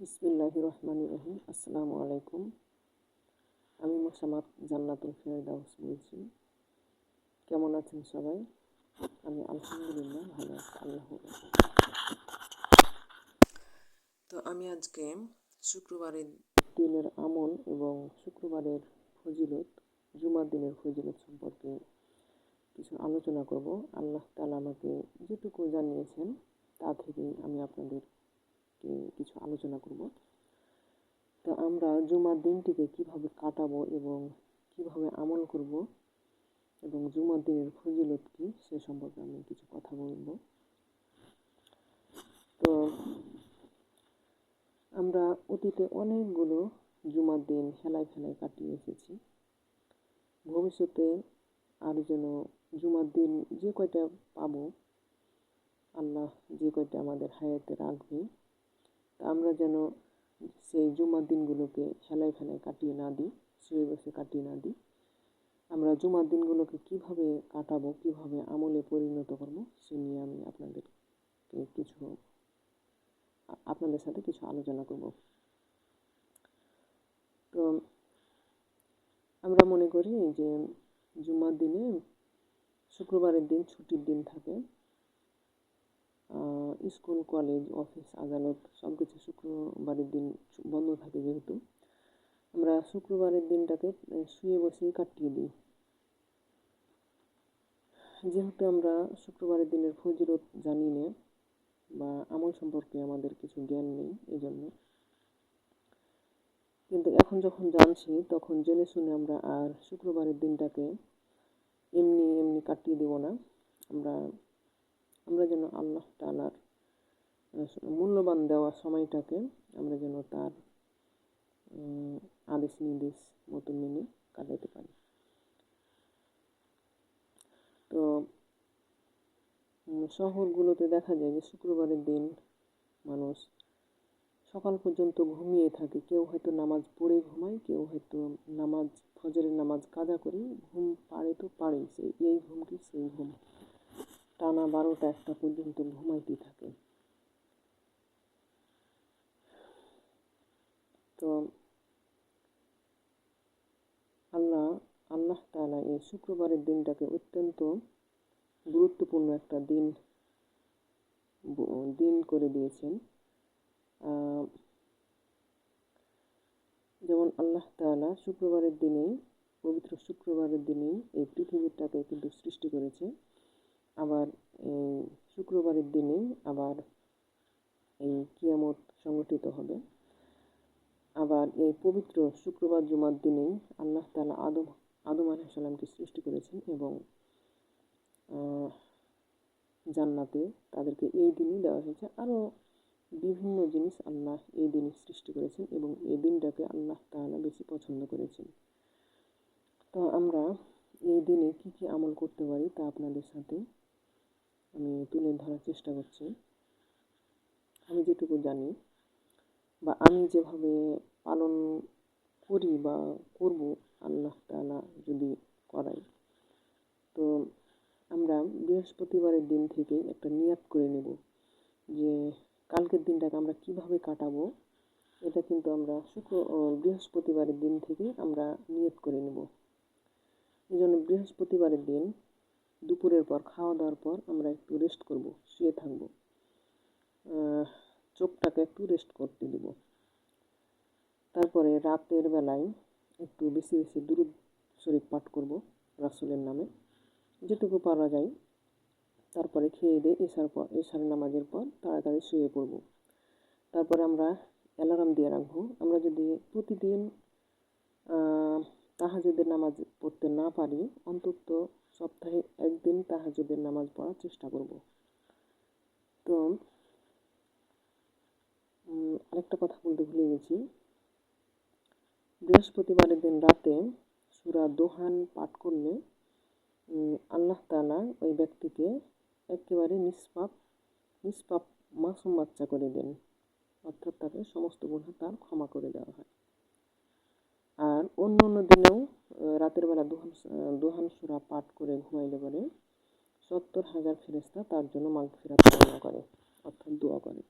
বিসমিল্লাহ রহমান রহিম। আসসালামু আলাইকুম। আমি মোসাম্মদ জান্নাতুল ফেরদাউস বলছি। কেমন আছেন সবাই? আমি আলহামদুলিল্লাহ ভালো আছি আল্লাহ তো আমি আজকে শুক্রবারের দিনের আমল এবং শুক্রবারের ফজিলত, জুমার দিনের ফজিলত সম্পর্কে কিছু আলোচনা করব। আল্লাহ তালা আমাকে যেটুকু জানিয়েছেন, তা থেকেই আমি আপনাদেরকে কিছু আলোচনা করব। তো আমরা জুমার দিনটিকে কীভাবে কাটাবো এবং কীভাবে আমল করব এবং জুমার দিনের ফজিলত কি সে সম্পর্কে আমি কিছু কথা বলব। তো আমরা অতীতে অনেকগুলো জুমার দিন হেলায় ফেলায় কাটিয়ে এসেছি। ভবিষ্যতে আর যেন জুমার দিন যে কয়টা পাবো, আল্লাহ যে কয়টা আমাদের হায়াতে রাখবে আমরা যেন সেই জুমার দিনগুলোকে হেলায় ফেলায় কাটিয়ে না দিই, শুয়ে বসে কাটিয়ে না দিই। আমরা জুমার দিনগুলোকে কীভাবে কাটাবো, কীভাবে আমলে পরিণত করব, সে নিয়ে আমি আপনাদেরকে কিছু, আপনাদের সাথে কিছু আলোচনা করব। তো আমরা মনে করি যে জুমার দিনে শুক্রবারের দিন ছুটির দিন থাকে। স্কুল, কলেজ, অফিস, আদালত সব কিছু শুক্রবারের দিন বন্ধ থাকে যেহেতু। আমরা শুক্রবারের দিনটাকে শুয়ে বসেই কাটিয়ে দিই। যেহেতু আমরা শুক্রবারের দিনের ফজিরত জানি না বা আমল সম্পর্কে আমাদের কিছু জ্ঞান নেই এই জন্য কিন্তু এখন যখন জানছি, তখন জেনে শুনে আমরা আর শুক্রবারের দিনটাকে এমনি এমনি কাটিয়ে দেব না। আমরা আমরা যেন আল্লাহ তালার মূল্যবান দেওয়া সময়টাকে আমরা যেন তার আদেশ নির্দেশ মতো মেনে কাটাইতে পারি। তো শহরগুলোতে দেখা যায় যে শুক্রবারের দিন মানুষ সকাল পর্যন্ত ঘুমিয়ে থাকে। কেউ হয়তো নামাজ পড়ে ঘুমায়, কেউ হয়তো নামাজ, ফজরের নামাজ কাদা করে ঘুম পারে তো পারেই, সেই, এই ঘুম কি সেই ঘুম। টানা বারোটা একটা পর্যন্ত ঘুমাইতে থাকে। তো আল্লাহ আল্লাহ তালা এই শুক্রবারের দিনটাকে অত্যন্ত গুরুত্বপূর্ণ একটা দিন দিন করে দিয়েছেন। যেমন আল্লাহ তালা শুক্রবারের দিনেই, পবিত্র শুক্রবারের দিনেই এই পৃথিবীটাকে কিন্তু সৃষ্টি করেছে। আবার এই শুক্রবারের দিনেই আবার এই কিয়ামত সংগঠিত হবে। আবার এই পবিত্র শুক্রবার জুমার দিনেই আল্লাহ তালা আদম আদম আলাইসাল্লামকে সৃষ্টি করেছেন এবং জান্নাতে তাদেরকে এই দিনই দেওয়া হয়েছে। আরও বিভিন্ন জিনিস আল্লাহ এই দিনই সৃষ্টি করেছেন এবং এই দিনটাকে আল্লাহ তালা বেশি পছন্দ করেছেন। তো আমরা এই দিনে কি কি আমল করতে পারি তা আপনাদের সাথে আমি তুলে ধরার চেষ্টা করছি। আমি যেটুকু জানি বা আমি যেভাবে পালন করি বা করব, আল্লাহ তালা যদি করাই তো আমরা বৃহস্পতিবারের দিন থেকে একটা নিয়াত করে নেব যে, কালকের দিনটাকে আমরা কীভাবে কাটাবো, এটা কিন্তু আমরা শুক্র বৃহস্পতিবারের দিন থেকে আমরা নিয়ত করে নেব। এই জন্য বৃহস্পতিবারের দিন দুপুরের পর খাওয়া দাওয়ার পর আমরা একটু রেস্ট করব, শুয়ে থাকব। চোখটাকে একটু রেস্ট করতে দেব। তারপরে রাতের বেলায় একটু বেশি বেশি দুরুদ শরীফ পাঠ করব রাসুলের নামে। যেটুকু পারা যায়। তারপরে খেয়ে দিয়ে এসার পর, এসার নামাজের পর তাড়াতাড়ি শুয়ে পড়ব। তারপরে আমরা অ্যালার্ম দিয়ে রাখব। আমরা যদি প্রতিদিন তাহাজুদের নামাজ পড়তে না পারি, অন্তত সপ্তাহে একদিন তাহাজুদের নামাজ পড়ার চেষ্টা করব। তো আরেকটা কথা বলতে ভুলে গেছি। বৃহস্পতিবারের দিন রাতে সুরা দোহান পাঠ করলে আল্লাহ তালা ওই ব্যক্তিকে একেবারে নিষ্পাপ নিষ্পাপ মাসুম বাচ্চা করে দেন। অর্থাৎ তাকে সমস্ত গুণা তার ক্ষমা করে দেওয়া হয়। আর অন্য অন্য দিনেও রাতের বেলা দোহান দোহান সুরা পাঠ করে ঘুমাইলে পরে সত্তর হাজার ফেরেস্তা তার জন্য মাগ ফেরাত কামনা করে, অর্থাৎ দোয়া করে।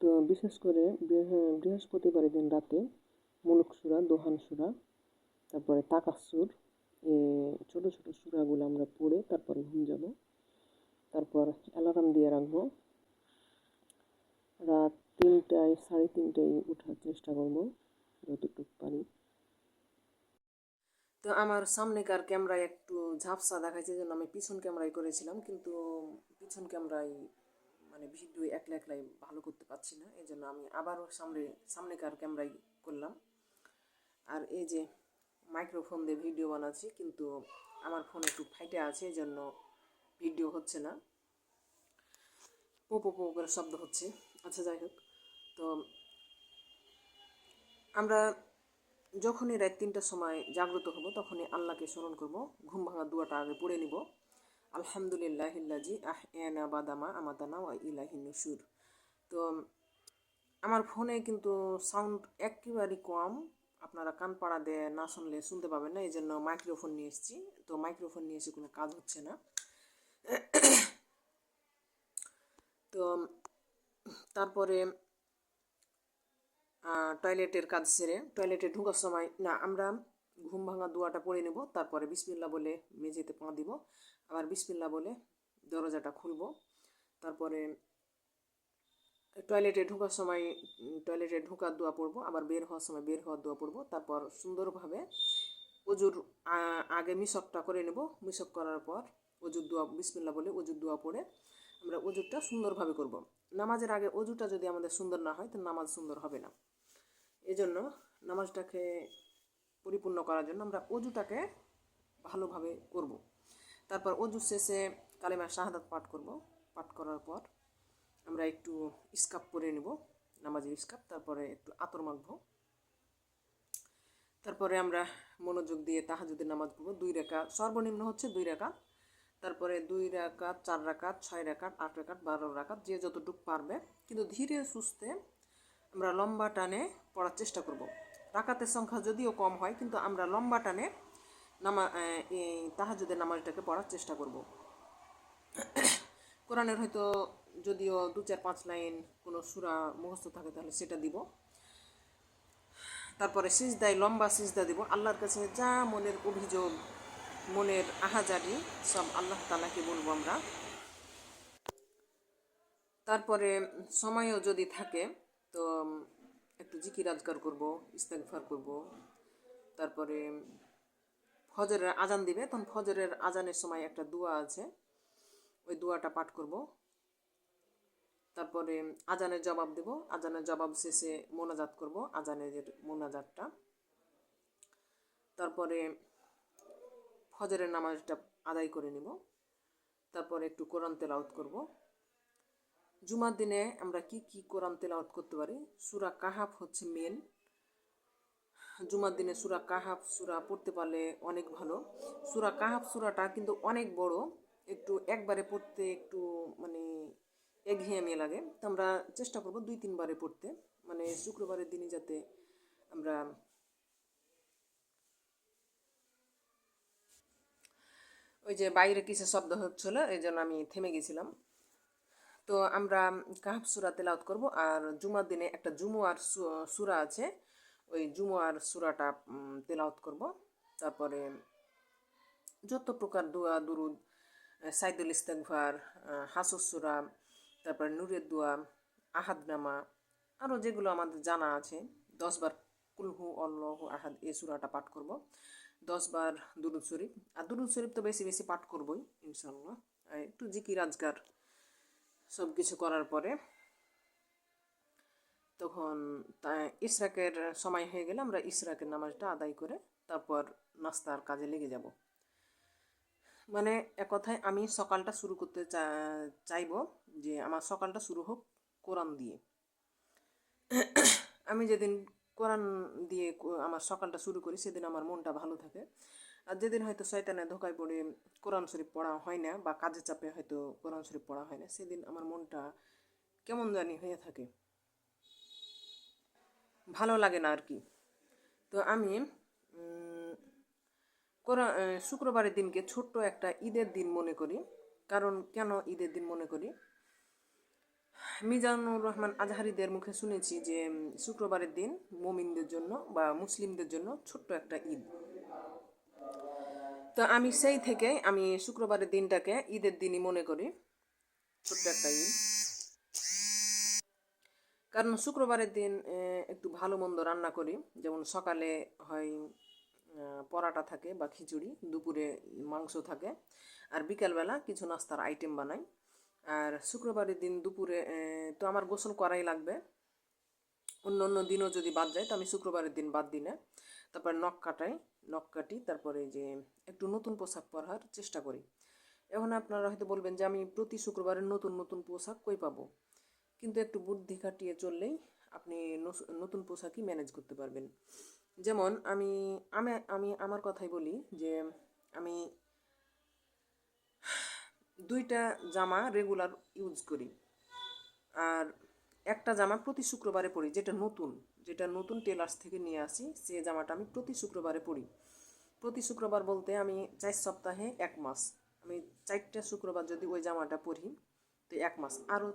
তো বিশেষ করে বৃহ- বৃহস্পতিবারের দিন রাতে মুলুক সুরা, দোহান সুরা, তারপরে তাকাসুর ছোট ছোট সুরাগুলো আমরা পড়ে তারপরে ঘুম যাব। তারপর অ্যালার্ম দিয়ে রাখব। রাত তিনটায়, সাড়ে তিনটায় ওঠার চেষ্টা করব। যতটুকু পারি তো আমার সামনেকার ক্যামেরায় একটু ঝাপসা দেখাচ্ছে জন্য আমি পিছন ক্যামেরায় করেছিলাম, কিন্তু পিছন ক্যামেরায় মানে ভিডিও একলা একলাই ভালো করতে পারছি না এই জন্য আমি আবারও সামনে সামনেকার ক্যামেরায় করলাম। আর এই যে মাইক্রোফোন দিয়ে ভিডিও বানাচ্ছি, কিন্তু আমার ফোন একটু ফাইটে আছে এই জন্য ভিডিও হচ্ছে না। পো পো পো করে শব্দ হচ্ছে। আচ্ছা যাই হোক। তো আমরা যখনই রাত তিনটার সময় জাগ্রত হব, তখনই আল্লাহকে স্মরণ করব, ঘুম ভাঙা দুয়াটা আগে পড়ে নিব। আলহামদুলিল্লাহ ইল্লাজি আহ এনা বাদামা আমাদানা ওয়া ইলাহি নুসুর তো, আমার ফোনে কিন্তু সাউন্ড একেবারেই কম। আপনারা কান পাড়া দিয়ে না শুনলে শুনতে পাবেন না এই জন্য মাইক্রোফোন নিয়ে এসেছি। তো, মাইক্রোফোন নিয়ে এসে কোনো কাজ হচ্ছে না। তো, তারপরে টয়লেটের কাজ সেরে টয়লেটে ঢোকার সময়, না, আমরা ঘুম ভাঙা দোয়াটা পড়ে নেব, তারপরে বিসমিল্লা বলে মেঝেতে পা দিব, আবার বিসমিল্লা বলে দরজাটা খুলব, তারপরে টয়লেটে ঢোকার সময় টয়লেটে ঢোকার দোয়া পড়ব আবার বের হওয়ার সময় বের হওয়ার দোয়া পড়ব তারপর সুন্দরভাবে অজুর আগে মিশকটা করে নেব, মিশক করার পর অজুর দোয়া বিসমিল্লা বলে অজুর দোয়া পড়ে আমরা অজুরটা সুন্দরভাবে করব। নামাজের আগে অজুটা যদি আমাদের সুন্দর না হয়, তো নামাজ সুন্দর হবে না। এই জন্য নামাজটাকে পরিপূর্ণ করার জন্য আমরা অজুটাকে ভালোভাবে করব। তারপর অজু শেষে কালেমা শাহাদাত পাঠ করব। পাঠ করার পর আমরা একটু স্কাপ পরে নেব, নামাজের স্কাপ তারপরে একটু আতর মাখবো। তারপরে আমরা মনোযোগ দিয়ে তাহাজুদের নামাজ পড়ব। দুই রেখা, সর্বনিম্ন হচ্ছে দুই রেখা। তারপরে দুই রাকাত চার রাকাত ছয় রাকাত আট রাকাত বারো রাকাত যে যতটুকু পারবে। কিন্তু ধীরে সুস্থে আমরা লম্বা টানে পড়ার চেষ্টা করব। রাকাতের সংখ্যা যদিও কম হয়, কিন্তু আমরা লম্বা টানে নামা তাহাজুদের নামাজটাকে পড়ার চেষ্টা করব। কোরআনের হয়তো যদিও দু চার পাঁচ লাইন কোনো সুরা মুখস্থ থাকে, তাহলে সেটা দিব। তারপরে সিজদায়, লম্বা সিজদা দিব। আল্লাহর কাছে যা মনের অভিযোগ, মনের আহাজারি, সব আল্লাহ তালাকে বলব আমরা। তারপরে সময়ও যদি থাকে তো একটু জিকির আজগার করব, ইস্তেগফার করব। তারপরে, ফজরের আজান দিবে, তখন ফজরের আজানের সময় একটা দোয়া আছে। ওই দোয়াটা পাঠ করব। তারপরে, আজানের জবাব দেব। আজানের জবাব শেষে মোনাজাত করব, আজানের মোনাজাতটা। তারপরে, ফজরের নামাজটা আদায় করে নিব। তারপরে একটু কোরআন তেলাওয়াত করব। জুমার দিনে আমরা কি কি কোরআন তেলাওয়াত করতে পারি? সুরা কাহাফ হচ্ছে মেন জুমার দিনে সুরা কাহাফ, সুরা পড়তে পারলে অনেক ভালো। সুরা কাহাফ, সুরাটা কিন্তু অনেক বড়। একটু একবারে পড়তে একটু মানে একঘেয়েমি লাগে। তো আমরা চেষ্টা করব দুই, তিনবারে পড়তে। মানে শুক্রবারের দিনে যাতে আমরা ওই যে বাইরে কিছু শব্দ হচ্ছিল, এই জন্য আমি থেমে গেছিলাম। তো আমরা কাহাফ সুরা তেলাওয়াত করব। আর জুমার দিনে একটা জুমুয়ার সুরা আছে। ওই জুমুয়ার সুরাটা উম, তেলাওয়াত করব। তারপরে যত প্রকার দোয়া দুরুদ সাইদুল ইস্তেকভার হাসুস সুরা তারপরে নূরের দোয়া আহাদনামা আরও যেগুলো আমাদের জানা আছে দশবার কুলহু অল্লাহ আহাদ এই সুরাটা পাঠ করব। দশবার দুরুদ শরীফ। আর দুরুদ শরীফ তো বেশি বেশি পাঠ করবই ইনশাল্লাহ একটু জিকির আজগার সব কিছু করার পরে তখন ইসরাকের সময় হয়ে গেলে আমরা ইসরাকের নামাজটা আদায় করে তারপর নাস্তার কাজে লেগে যাব। মানে এক কথায় আমি সকালটা শুরু করতে চাইব যে আমার সকালটা শুরু হোক কোরআন দিয়ে। আমি যেদিন কোরআন দিয়ে আমার সকালটা শুরু করি, সেদিন আমার মনটা ভালো থাকে। আর যেদিন হয়তো শয়তানে ধোকায় পড়ে কোরআন শরীফ পড়া হয় না বা কাজে চাপে হয়তো কোরআন শরীফ পড়া হয় না, সেদিন আমার মনটা কেমন জানি হয়ে থাকে। ভালো লাগে না আর কি। তো আমি কোরআন শুক্রবারের দিনকে ছোট্ট একটা ঈদের দিন মনে করি। কারণ কেন ঈদের দিন মনে করি? মিজানুর রহমান আজহারিদের মুখে শুনেছি যে শুক্রবারের দিন মোমিনদের জন্য বা মুসলিমদের জন্য ছোট্ট একটা ঈদ। তো আমি সেই থেকে আমি শুক্রবারের দিনটাকে ঈদের দিনই মনে করি। ছোট্ট একটা ঈদ। কারণ শুক্রবারের দিন একটু ভালো মন্দ রান্না করি। যেমন সকালে হয় পরাটা থাকে বা খিচুড়ি, দুপুরে মাংস থাকে। আর বিকালবেলা কিছু নাস্তার আইটেম বানাই। আর শুক্রবারের দিন দুপুরে তো আমার গোসল করাই লাগবে। অন্য অন্য দিনও যদি বাদ যায়, তো আমি শুক্রবারের দিন বাদ দিই না। তারপর নখ কাটাই, নখ কাটি, তারপরে যে একটু নতুন পোশাক পরার চেষ্টা করি। এখন আপনারা হয়তো বলবেন যে, আমি প্রতি শুক্রবারে নতুন নতুন পোশাক কই পাবো? কিন্তু একটু বুদ্ধি খাটিয়ে চললেই আপনি নতুন পোশাকই ম্যানেজ করতে পারবেন। যেমন আমি আমি আমি আমার কথাই বলি যে, আমি দুইটা জামা রেগুলার ইউজ করি। আর একটা জামা প্রতি শুক্রবারে পরি, যেটা নতুন যেটা নতুন টেলার্স থেকে নিয়ে আসি, সে জামাটা আমি প্রতি শুক্রবারে পরি। প্রতি শুক্রবার বলতে আমি চার সপ্তাহে এক মাস, আমি চারটা শুক্রবার যদি ওই জামাটা পরি, তো এক মাস আরও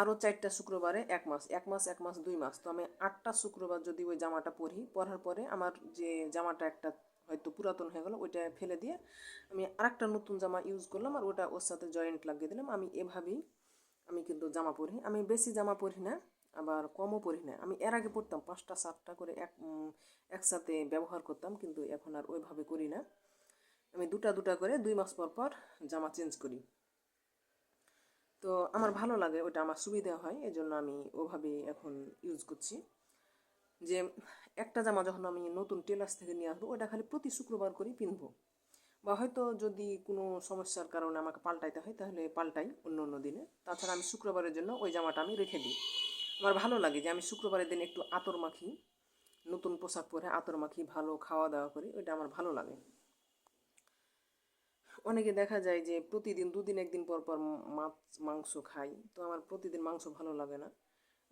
আরও চারটা শুক্রবারে এক মাস এক মাস এক মাস, দুই মাস, তো আমি আটটা শুক্রবার যদি ওই জামাটা পরি, পরার পরে আমার যে জামাটা একটা হয়তো পুরাতন হয়ে গেলো, ওইটা ফেলে দিয়ে আমি আরেকটা নতুন জামা ইউজ করলাম আর ওটা ওর সাথে জয়েন্ট লাগিয়ে দিলাম, আমি এভাবেই আমি কিন্তু জামা পরি, আমি বেশি জামা পরি না, আবার কমও পরি না। আমি এর আগে পরতাম পাঁচটা, সাতটা করে এক একসাথে ব্যবহার করতাম, কিন্তু এখন আর ওইভাবে করি না। আমি দুটা দুটা করে দুই মাস পর পর জামা চেঞ্জ করি। তো আমার ভালো লাগে ওটা আমার সুবিধা হয়, এজন্য আমি ওভাবে এখন ইউজ করছি। যে একটা জামা যখন আমি নতুন টেলার্স থেকে নিয়ে আসব ওটা খালি প্রতি শুক্রবার করেই পিনবো। বা হয়তো যদি কোনো সমস্যার কারণে আমাকে পাল্টাইতে হয়, তাহলে পাল্টাই অন্য অন্য দিনে। তাছাড়া আমি শুক্রবারের জন্য ওই জামাটা আমি রেখে দিই। আমার ভালো লাগে যে আমি শুক্রবারের দিন একটু আতর মাখি, নতুন পোশাক পরে আতর মাখি, ভালো খাওয়া দাওয়া করি, ওইটা আমার ভালো লাগে। অনেকে দেখা যায় যে প্রতিদিন দুদিন একদিন পর পর মাছ, মাংস খাই, তো আমার প্রতিদিন মাংস ভালো লাগে না।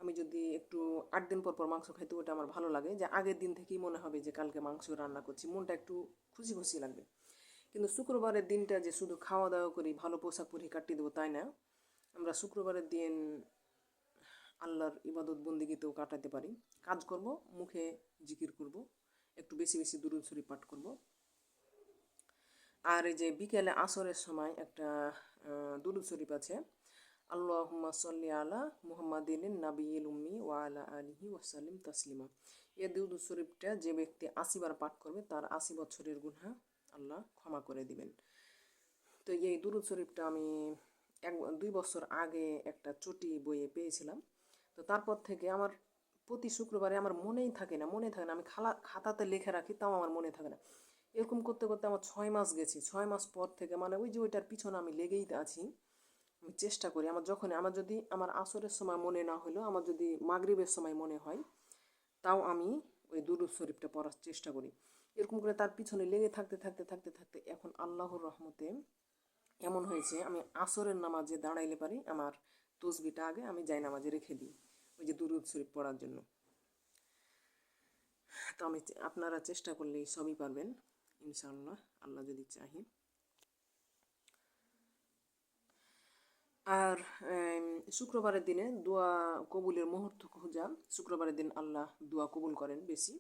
আমি যদি একটু আট দিন পর পর মাংস খাই, তো ওটা আমার ভালো লাগে যে আগের দিন থেকেই মনে হবে যে কালকে মাংস রান্না করছি, মনটা একটু খুশি খুশি লাগবে। কিন্তু শুক্রবারের দিনটা যে শুধু খাওয়া দাওয়া করি ভালো পোশাক পরে কাটিয়ে দেবো, তাই না? আমরা শুক্রবারের দিন আল্লাহর ইবাদত বন্দিগিতেও কাটাতে পারি। কাজ করব, মুখে জিকির করব, একটু বেশি বেশি দুরুদ শরীফ পাঠ করব। আর এই যে বিকেলে আসরের সময় একটা দুরুদ শরীফ আছে। আল্লাহুম্মা সাল্লি আলা মুহাম্মাদিন নাবিয়িল উম্মি ওয়া আলা আলিহি ওয়াসাল্লিম তাসলিমা। এই দুরুদ শরীফটা যে ব্যক্তি আশিবার পাঠ করবে, তার আশি বছরের গুনাহ আল্লাহ ক্ষমা করে দিবেন। তো এই দুরুদ শরীফটা আমি এক দুই বছর আগে একটা চটি বইয়ে পেয়েছিলাম। তো তারপর থেকে আমার প্রতি শুক্রবারে আমার মনেই থাকে না, মনে থাকে না। আমি খালা খাতাতে লিখে রাখি, তাও আমার মনে থাকে না। এরকম করতে করতে আমার ছয় মাস গেছি। ছয় মাস পর থেকে মানে ওই যে ওইটার পিছনে আমি লেগেই আছি। আমি চেষ্টা করি, আমার যখন আমার যদি আমার আসরের সময় মনে না হলেও, আমার যদি মাগরিবের সময় মনে হয়, তাও আমি ওই দুরুদ শরীফটা পড়ার চেষ্টা করি। এরকম করে তার পিছনে লেগে থাকতে থাকতে থাকতে থাকতে এখন আল্লাহর রহমতে এমন হয়েছে, আমি আসরের নামাজে দাঁড়াইলে পারি, আমার তসবিটা আগে আমি যাই নামাজে রেখে দিই, ওই যে দুরুদ শরীফ পড়ার জন্য। তো আমি আপনারা চেষ্টা করলেই সবই পারবেন, ইনশাআল্লাহ, আল্লাহ যদি চাহি। আর শুক্রবারের দিনে দোয়া কবুলের মুহূর্ত খোঁজা, শুক্রবারের দিন আল্লাহ দোয়া কবুল করেন বেশি।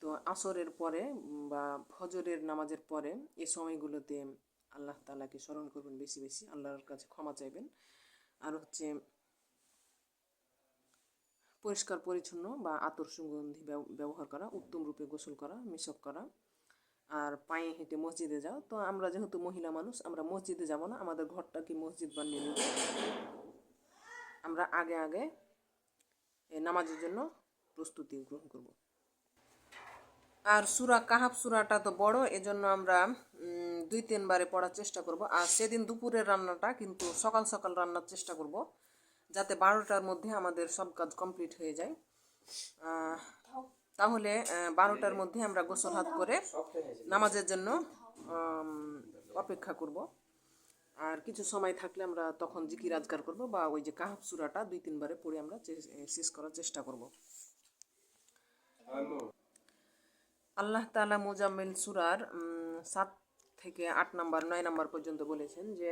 তো আসরের পরে বা ফজরের নামাজের পরে এই সময়গুলোতে আল্লাহ তালাকে স্মরণ করবেন বেশি বেশি, আল্লাহর কাছে ক্ষমা চাইবেন। আর হচ্ছে পরিষ্কার, পরিচ্ছন্ন বা আতর সুগন্ধি ব্যব- ব্যবহার করা, উত্তম রূপে গোসল করা মিশক করা, আর পায়ে হেঁটে মসজিদে যাও। তো আমরা যেহেতু মহিলা মানুষ, আমরা মসজিদে যাব না, আমাদের ঘরটাকে মসজিদ বানিয়ে নেব। আমরা আগে আগে এ নামাজের জন্য প্রস্তুতি গ্রহণ করব। আর সুরা কাহাব সুরাটা তো বড়, এজন্য আমরা দুই তিনবারে পড়ার চেষ্টা করব। আর সেদিন দুপুরের রান্নাটা কিন্তু সকাল সকাল রান্নার চেষ্টা করব, যাতে বারোটার মধ্যে আমাদের সব কাজ কমপ্লিট হয়ে যায়। তাহলে বারোটার মধ্যে আমরা গোসল হাত করে নামাজের জন্য অপেক্ষা করব। আর কিছু সময় থাকলে আমরা তখন জিকির আজগার করব বা ওই যে কাহাব সুরাটা দুই তিনবারে পড়ে আমরা শেষ করার চেষ্টা করব। আল্লাহ তালা মোজাম্মেল সুরার সাত থেকে আট নাম্বার, নয় নাম্বার পর্যন্ত বলেছেন যে,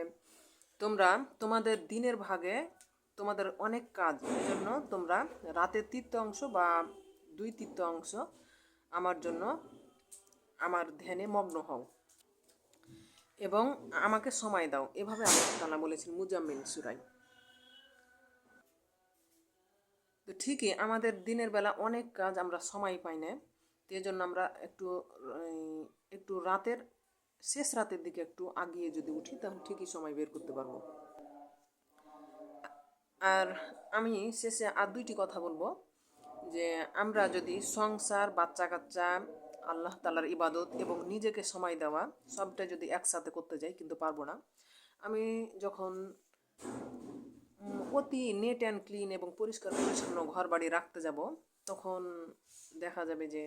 তোমরা তোমাদের দিনের ভাগে তোমাদের অনেক কাজ জন্য তোমরা রাতের তৃতীয়াংশ বা দুই তৃতীয়াংশ আমার জন্য আমার ধ্যানে মগ্ন হও এবং আমাকে সময় দাও। এভাবে আল্লাহ তালা বলেছেন মুজাম্মিল সুরাই তো ঠিকই আমাদের দিনের বেলা অনেক কাজ আমরা সময় পাই না। তো এই জন্য আমরা একটু একটু রাতের, শেষ রাতের দিকে একটু আগিয়ে যদি উঠি, তাহলে ঠিকই সময় বের করতে পারব। আর আমি শেষে আর দুইটি কথা বলব, যে আমরা যদি সংসার বাচ্চা কাচ্চা আল্লাহ তালার ইবাদত এবং নিজেকে সময় দেওয়া, সবটা যদি একসাথে করতে যাই, কিন্তু পারব না। আমি যখন, অতি নেট অ্যান্ড ক্লিন এবং পরিষ্কার পরিচ্ছন্ন ঘর বাড়ি রাখতে যাব, তখন দেখা যাবে যে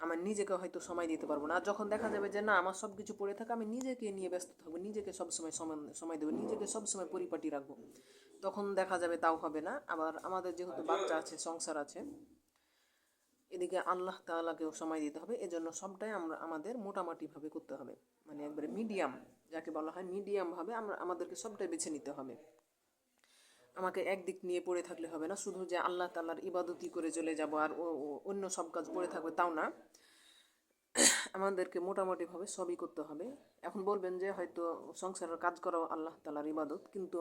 আমার নিজেকে হয়তো সময় দিতে পারব না। আর যখন দেখা যাবে যে, না, আমার সব কিছু পড়ে থাকে, আমি নিজেকে নিয়ে ব্যস্ত থাকব, নিজেকে সবসময় সময় সময় দেবো, নিজেকে সবসময় পরিপাটি রাখব, তখন দেখা যাবে তাও হবে না। আবার আমাদের যেহেতু বাচ্চা আছে, সংসার আছে, এদিকে আল্লাহ তাআলাকেও সময় দিতে হবে। এজন্য সবটাই আমরা, আমাদের মোটামুটিভাবে করতে হবে। মানে একবারে মিডিয়াম যাকে বলা হয় মিডিয়ামভাবে আমরা, আমাদেরকে সবটাই বেছে নিতে হবে। আমাকে একদিক নিয়ে পড়ে থাকলে হবে না। শুধু যে আল্লাহ তাল্লার ইবাদতি করে চলে যাব আর অন্য সব কাজ পড়ে থাকবে তাও না। আমাদেরকে মোটামুটিভাবে সবই করতে হবে। এখন বলবেন যে হয়তো সংসারের কাজ করাও আল্লাহ তালার ইবাদত, কিন্তু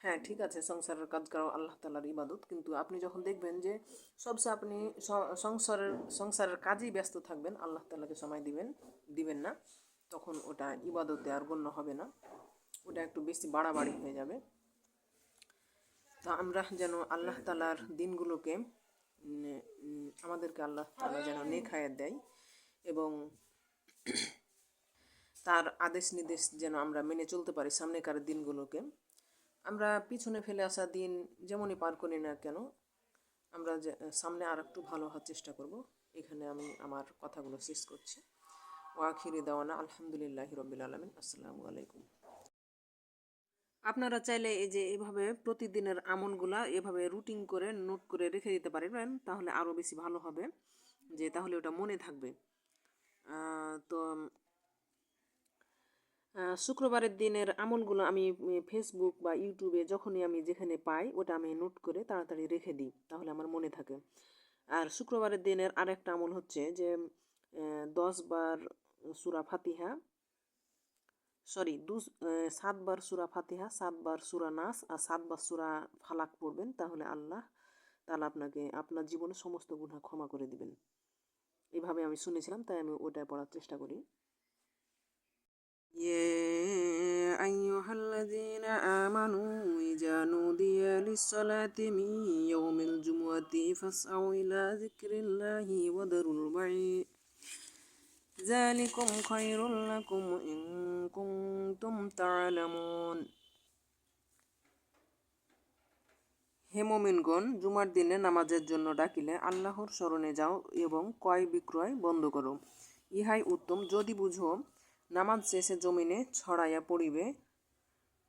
হ্যাঁ ঠিক আছে, সংসারের কাজ করাও আল্লাহ তালার ইবাদত, কিন্তু আপনি যখন দেখবেন যে সবসময় আপনি সংসারের সংসারের কাজেই ব্যস্ত থাকবেন, আল্লাহ তালাকে সময় দিবেন দিবেন না, তখন ওটা ইবাদতে আর গণ্য হবে না। ওটা একটু বেশি বাড়াবাড়ি হয়ে যাবে। তা আমরা যেন আল্লাহ তালার দিনগুলোকে আমাদেরকে আল্লাহ তালা যেন নেখায়াত দেয় এবং তার আদেশ নির্দেশ যেন আমরা মেনে চলতে পারি সামনেকার দিনগুলোকে। আমরা পিছনে ফেলে আসা দিন যেমনই পার করি না কেন, আমরা সামনে আর একটু ভালো হওয়ার চেষ্টা করব। এখানে আমি আমার কথাগুলো শেষ করছি। ওয়াখিরি দেওয়ানা আলহামদুলিল্লাহ রবিল আলমিন। আসসালামু আলাইকুম। আপনারা চাইলে এই যে এভাবে প্রতিদিনের আমলগুলা এভাবে রুটিন করে নোট করে রেখে দিতে পারবেন, তাহলে আরও বেশি ভালো হবে, যে তাহলে ওটা মনে থাকবে। তো শুক্রবারের দিনের আমলগুলো আমি ফেসবুক বা ইউটিউবে যখনই আমি যেখানে পাই, ওটা আমি নোট করে তাড়াতাড়ি রেখে দিই, তাহলে আমার মনে থাকে। আর শুক্রবারের দিনের আরেকটা আমল হচ্ছে যে দশ বার সুরা ফাতিহা সরি দু আহ, সাতবার সুরা ফাতিহা সাতবার সুরা নাস আর সাতবার সুরা ফালাক পড়বেন তাহলে আল্লাহ তাহলে আপনাকে আপনার জীবনে সমস্ত গুণা ক্ষমা করে দিবেন এভাবে আমি শুনেছিলাম তাই আমি ওটা পড়ার চেষ্টা করি يا أيها الذين آمنوا إذا نودي للصلاة من يوم الجمعة فاسعوا إلى ذكر الله وذروا البيع ذلكم خير لكم إن كنتم تعلمون হে মোমিনগণ জুমার দিনে নামাজের জন্য ডাকিলে আল্লাহর স্মরণে যাও এবং ক্রয় বিক্রয় বন্ধ করো ইহাই উত্তম যদি বুঝো নামাজ শেষে জমিনে ছড়াইয়া পড়িবে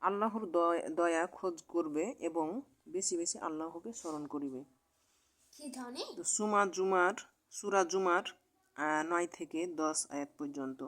আল্লাহর দয়া- দয়া খোঁজ করবে এবং বেশি বেশি আল্লাহকে স্মরণ করিবে কি ধরনের তো সুমা জুমার সুরা জুমার আহ, নয় থেকে দশ আয়াত পর্যন্ত।